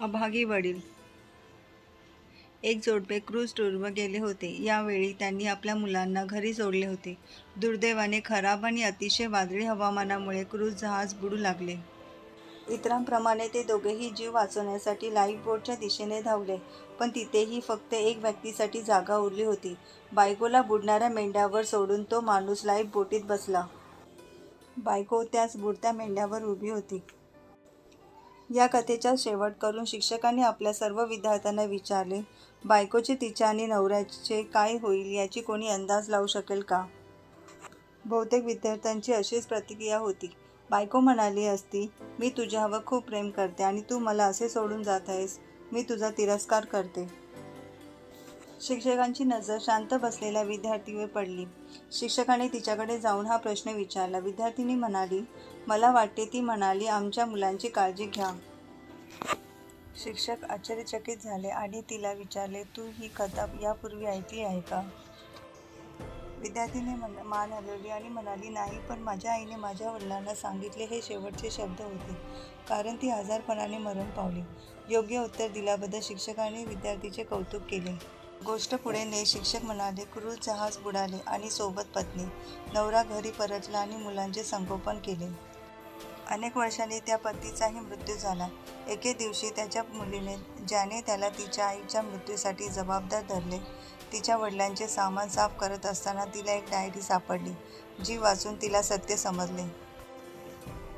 अभागी वडील. एक जोडपे क्रूज टूरवर गेले होते. यावेळी त्यांनी आपल्या मुलांना घरी सोडले होते. दुर्दैवाने खराब आणि अतिशय वादळी हवामानामुळे क्रूज जहाज बुडू लागले. इतरांप्रमाणे ते दोघेही जीव वाचवण्यासाठी लाईफ बोटच्या दिशेने धावले पण तिथेही फक्त एक व्यक्तीसाठी जागा उरली होती. बायकोला बुडणाऱ्या मेंढ्यावर सोडून तो माणूस लाईफ बोटीत बसला. बायको त्याच बुडत्या मेंढ्यावर उभी होती. या कथेचा शेवट करून शिक्षकांनी आपल्या सर्व विद्यार्थ्यांना विचारले बायकोचे तिच्या आणि नवऱ्याचे काय होईल याची कोणी अंदाज लावू शकेल का? बहुतेक विद्यार्थ्यांची अशीच प्रतिक्रिया होती. बायको म्हणाली असती मी तुझ्यावर खूप प्रेम करते आणि तू मला असे सोडून जात आहेस. मी तुझा तिरस्कार करते. शिक्षकांची नजर शांत बसलेल्या विद्यार्थीवर पडली. शिक्षकाने तिच्याकडे जाऊन हा प्रश्न विचारला. विद्यार्थिनी म्हणाली मला वाटते ती म्हणाली आमच्या मुलांची काळजी घ्या. शिक्षक आश्चर्यचकित झाले आणि तिला विचारले तू ही कथा यापूर्वी ऐकली आहे का? विद्यार्थीने म्हण मान हलवली आणि म्हणाली नाही पण माझ्या आईने माझ्या वडिलांना सांगितले हे शेवटचे शब्द होते कारण ती आजारपणाने मरण पावली. योग्य उत्तर दिल्याबद्दल शिक्षकाने विद्यार्थीचे कौतुक केले. गोष्ट पुढे ने शिक्षक म्हणाले क्रूर जहाज बुडाले आणि सोबत पत्नी. नवरा घरी परतला आणि मुलांचे संगोपन केले. अनेक वर्षांनी त्या पतीचाही मृत्यू झाला. एके दिवशी त्याच्या मुलीने ज्याने त्याला तिच्या आईच्या मृत्यूसाठी जबाबदार धरले तिच्या वडिलांचे सामान साफ करत असताना तिला एक डायरी सापडली जी वाचून तिला सत्य समजले.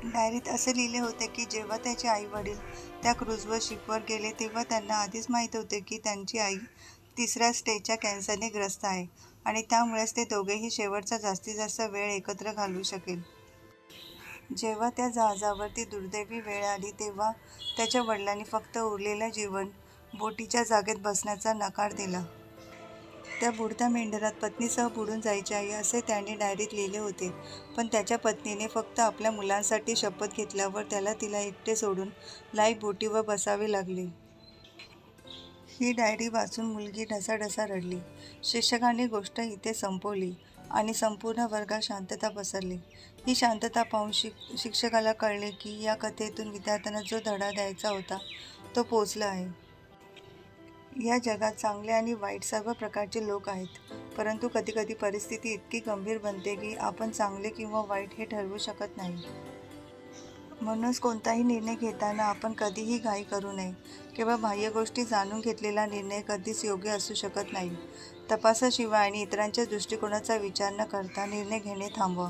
डायरीत असे लिहिले होते की जेव्हा त्याचे आई वडील त्या क्रूजवर शिपवर गेले तेव्हा त्यांना आधीच माहीत होते की त्यांची आई तिसऱ्या स्टेजच्या कॅन्सरने ग्रस्त आहे आणि त्यामुळेच ते दोघेही शेवटचा जास्तीत जास्त वेळ एकत्र घालवू शकेल. जेव्हा त्या जहाजावरती दुर्दैवी वेळ आली तेव्हा त्याच्या वडिलांनी फक्त उरलेलं जीवन बोटीच्या जागेत बसण्याचा नकार दिला. त्या बुडत्या मेंढरात पत्नीसह बुडून जायचे आहे असे त्याने डायरीत लिहिले होते. पण त्याच्या पत्नीने फक्त आपल्या मुलांसाठी शपथ घेतल्यावर त्याला तिला एकटे सोडून लाईफ बोटीवर बसावे लागले. ही डायरी वाचून मुलगी ढसाढसा रडली. शिक्षकांनी गोष्ट इथे संपवली आणि संपूर्ण वर्गात शांतता पसरली. ही शांतता पाहून शिक शिक्षकाला कळले की या कथेतून विद्यार्थ्यांना जो धडा द्यायचा होता तो पोचला आहे. या जगात चांगले आणि वाईट सर्व प्रकारचे लोक आहेत. परंतु कधीकधी परिस्थिती इतकी गंभीर बनते की आपण चांगले किंवा वाईट हे ठरवू शकत नाही. म्हणूनच कोणताही निर्णय घेताना आपण कधीही घाई करू नये. केवळ बाह्य गोष्टी जाणून घेतलेला निर्णय कधीच योग्य असू शकत नाही. तपासाशिवाय आणि इतरांच्या दृष्टिकोनाचा विचार न करता निर्णय घेणे थांबवा.